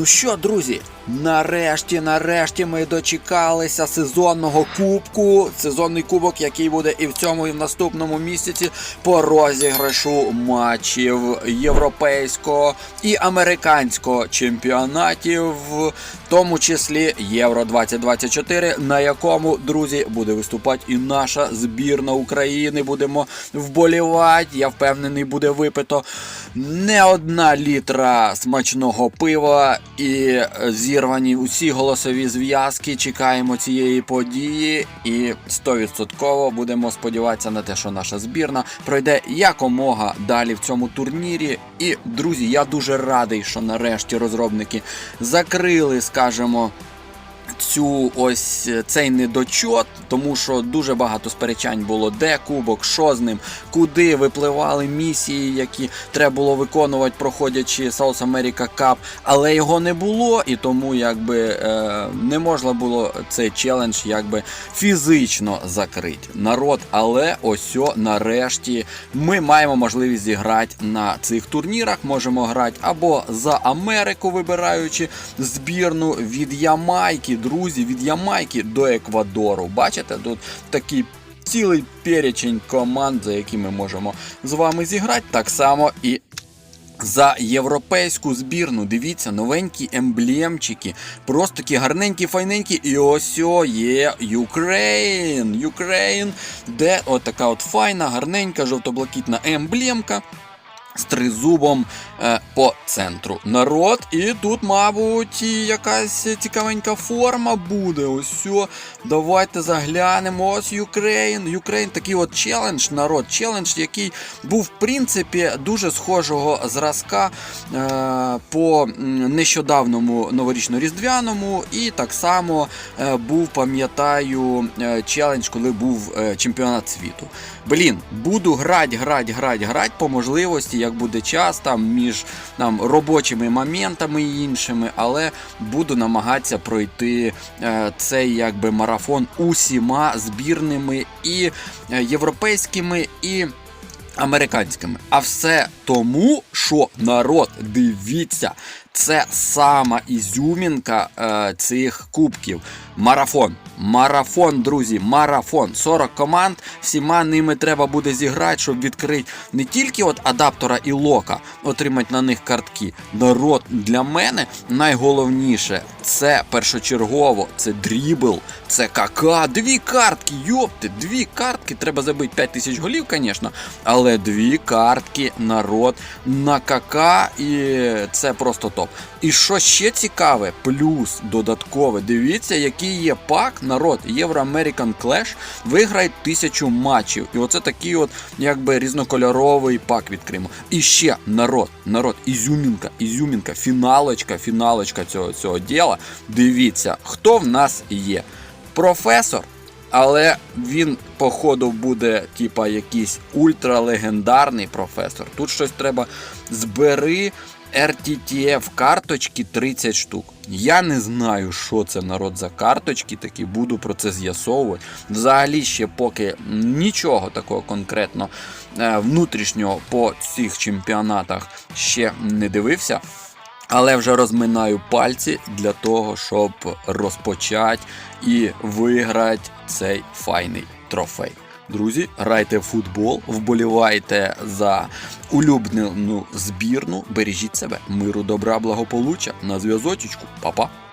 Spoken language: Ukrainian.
Ну що, друзі, нарешті, нарешті ми дочекалися сезонного кубку. Сезонний кубок, який буде і в цьому, і в наступному місяці по розіграшу матчів європейського і американського чемпіонатів, в тому числі Євро 2024, на якому, друзі, буде виступати і наша збірна України. Будемо вболівати. Я впевнений, буде випито не одна літра смачного пива і зірвані усі голосові зв'язки. Чекаємо цієї події і 100% будемо сподіватися на те, що наша збірна пройде якомога далі в цьому турнірі. І друзі, я дуже радий, що нарешті розробники закрили, скажімо, цю ось цей недочот, тому що дуже багато сперечань було, де кубок, що з ним, куди випливали місії, які треба було виконувати, проходячи South America Cup, але його не було, і тому якби е, не можна було цей челендж якби фізично закрити. Народ, але ось нарешті ми маємо можливість зіграти на цих турнірах. Можемо грати або за Америку, вибираючи збірну від Ямайки, друзі, від Ямайки до Еквадору. Бачите, тут такий цілий перечень команд, за які ми можемо з вами зіграти. Так само і за європейську збірну. Дивіться, новенькі емблемчики. Просто такі гарненькі, файненькі. І ось о є Ukraine. Ukraine, де от така от файна, гарненька, жовто-блакитна емблемка. З тризубом е, по центру народ. І тут, мабуть, якась цікавенька форма буде. Ось Давайте заглянемо. Ось Ukraine. Ukraine такий от челендж, народ. Челендж, який був, в принципі, дуже схожого зразка е, по нещодавному новорічно-різдвяному. І так само е, був, пам'ятаю, е, челендж, коли був е, чемпіонат світу. Блін, буду грати, грати, грати, грати по можливості, як буде час там між там, робочими моментами і іншими, але буду намагатися пройти е, цей якби марафон усіма збірними і е, європейськими, і американськими. А все тому, що народ, дивіться, це сама ізюмінка е, цих кубків. Марафон. Марафон, друзі, марафон. 40 команд. Всіма ними треба буде зіграти, щоб відкрити не тільки от адаптора і лока, отримати на них картки. Народ для мене найголовніше це першочергово, це дрібл, це КК. Дві картки, йопти, дві картки. Треба забити 5 тисяч голів, звісно. Але дві картки народ на КК, і це просто топ. І що ще цікаве, плюс додаткове, дивіться, який є пак, народ, Євро American Clash виграє тисячу матчів. І оце такий от якби різнокольоровий пак відкриємо. І ще народ, народ, ізюмінка, ізюмінка, фіналочка, фіналочка цього, цього діла. Дивіться, хто в нас є. Професор. Але він, походу, буде, типа, якийсь ультралегендарний професор. Тут щось треба збери RTTF карточки 30 штук. Я не знаю, що це народ за карточки, такі буду про це з'ясовувати. Взагалі ще поки нічого такого конкретно е, внутрішнього по цих чемпіонатах ще не дивився. Але вже розминаю пальці для того, щоб розпочати і виграти цей файний трофей. Друзі, грайте в футбол, вболівайте за улюблену збірну, бережіть себе, миру, добра, благополуччя. На зв'язочку, Па-па!